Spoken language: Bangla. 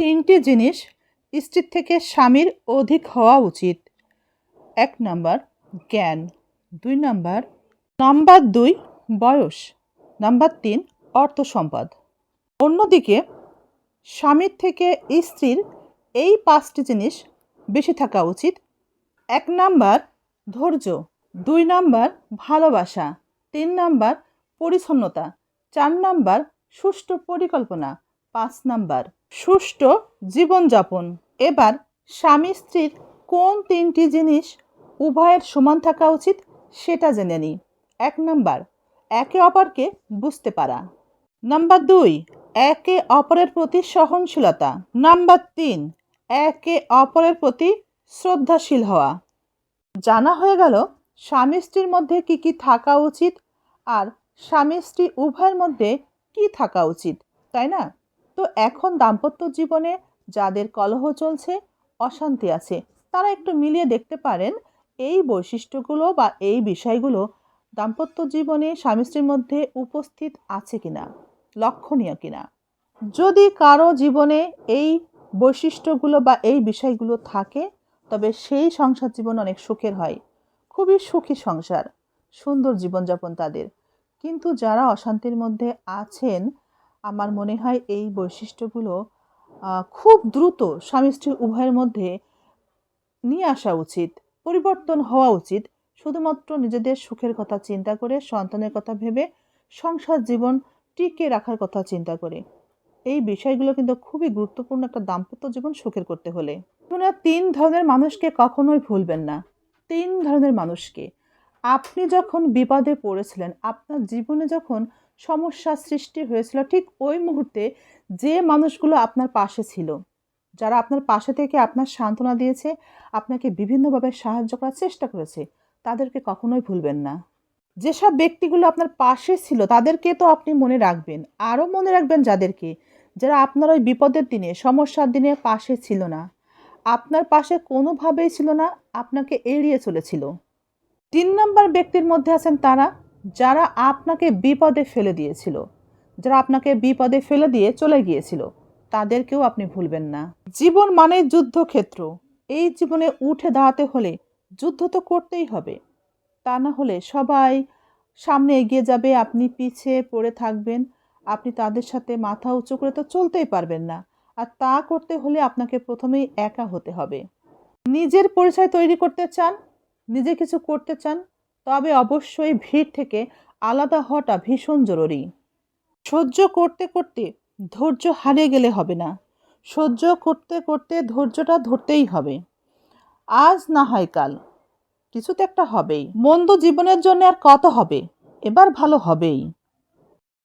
তিনটি জিনিস স্ত্রীর থেকে স্বামীর অধিক হওয়া উচিত। এক নাম্বার, জ্ঞান। দুই নাম্বার নাম্বার দুই, বয়স। নাম্বার তিন, অর্থ সম্পদ। অন্যদিকে, স্বামীর থেকে স্ত্রীর এই পাঁচটি জিনিস বেশি থাকা উচিত। এক নাম্বার, ধৈর্য। দুই নাম্বার, ভালোবাসা। তিন নাম্বার, পরিচ্ছন্নতা। চার নাম্বার, সুষ্ঠু পরিকল্পনা। পাঁচ নাম্বার সুষ্ঠু জীবনযাপন। এবার স্বামী স্ত্রীর কোন তিনটি জিনিস উভয়ের সমান থাকা উচিত সেটা জেনে নিই। এক নাম্বার, একে অপরকে বুঝতে পারা। নাম্বার দুই, একে অপরের প্রতি সহনশীলতা। নাম্বার তিন, একে অপরের প্রতি শ্রদ্ধাশীল হওয়া। জানা হয়ে গেল স্বামী স্ত্রীর মধ্যে কি কি থাকা উচিত আর স্বামী স্ত্রী উভয়ের মধ্যে কি থাকা উচিত, তাই না? তো এখন দাম্পত্য জীবনে যাদের কলহ চলছে, অশান্তি আছে। তারা একটু মিলিয়ে দেখতে পারেন এই বৈশিষ্ট্যগুলো বা এই বিষয়গুলো দাম্পত্য জীবনে স্বামী স্ত্রীর মধ্যে উপস্থিত আছে কিনা, লক্ষণীয় কিনা। যদি কারও জীবনে এই বৈশিষ্ট্যগুলো বা এই বিষয়গুলো থাকে, তবে সেই সংসার জীবন অনেক সুখের হয়। খুবই সুখী সংসার, সুন্দর জীবনযাপন তাদের। কিন্তু যারা অশান্তির মধ্যে আছেন আমার মনে হয় এই বৈশিষ্ট্যগুলো খুব দ্রুত স্বামী স্ত্রী উভয়ের মধ্যে নিয়ে আসা উচিত, পরিবর্তন হওয়া উচিত। শুধুমাত্র নিজেদের সুখের কথা চিন্তা করে, সন্তানের কথা ভেবে, সংসার জীবন টিকে রাখার কথা চিন্তা করে। এই বিষয়গুলো কিন্তু খুবই গুরুত্বপূর্ণ একটা দাম্পত্য জীবন সুখের করতে হলে। আপনারা তিন ধরনের মানুষকে কখনোই ভুলবেন না। তিন ধরনের মানুষকে। আপনি যখন বিপদে পড়েছিলেন, আপনার জীবনে যখন সমস্যা সৃষ্টি হয়েছিল। ঠিক ওই মুহূর্তে যে মানুষগুলো আপনার পাশে ছিল, যারা আপনার পাশে থেকে আপনার সান্ত্বনা দিয়েছে, আপনাকে বিভিন্নভাবে সাহায্য করার চেষ্টা করেছে, তাদেরকে কখনোই ভুলবেন না। যেসব ব্যক্তিগুলো আপনার পাশে ছিল, তাদেরকে তো আপনি মনে রাখবেন। আরও মনে রাখবেন যাদেরকে, যারা আপনার ওই বিপদের দিনে, সমস্যার দিনে পাশে ছিল না। আপনার পাশে কোনোভাবেই ছিল না, আপনাকে এড়িয়ে চলেছিল। তিন নম্বর ব্যক্তির মধ্যে আছেন তারা যারা আপনাকে বিপদে ফেলে দিয়েছিল, যারা আপনাকে বিপদে ফেলে দিয়ে চলে গিয়েছিল, তাদেরকেও আপনি ভুলবেন না। জীবন মানে যুদ্ধক্ষেত্র। এই জীবনে উঠে দাঁড়াতে হলে যুদ্ধ তো করতেই হবে। তা না হলে সবাই সামনে এগিয়ে যাবে, আপনি পিছিয়ে পড়ে থাকবেন, আপনি তাদের সাথে মাথা উঁচু করে তো চলতেই পারবেন না। আর তা করতে হলে আপনাকে প্রথমেই একা হতে হবে। নিজের পরিচয় তৈরি করতে চান, নিজে কিছু করতে চান তবে অবশ্যই ভিড় থেকে আলাদা হওয়াটা ভীষণ জরুরি। সহ্য করতে করতে ধৈর্য হারিয়ে গেলে হবে না। সহ্য করতে করতে ধৈর্যটা ধরতেই হবে। আজ না হয় কাল। কিছু তো একটা হবেই। মন্দ জীবনের জন্য আর কত হবে? এবার ভালো হবেই।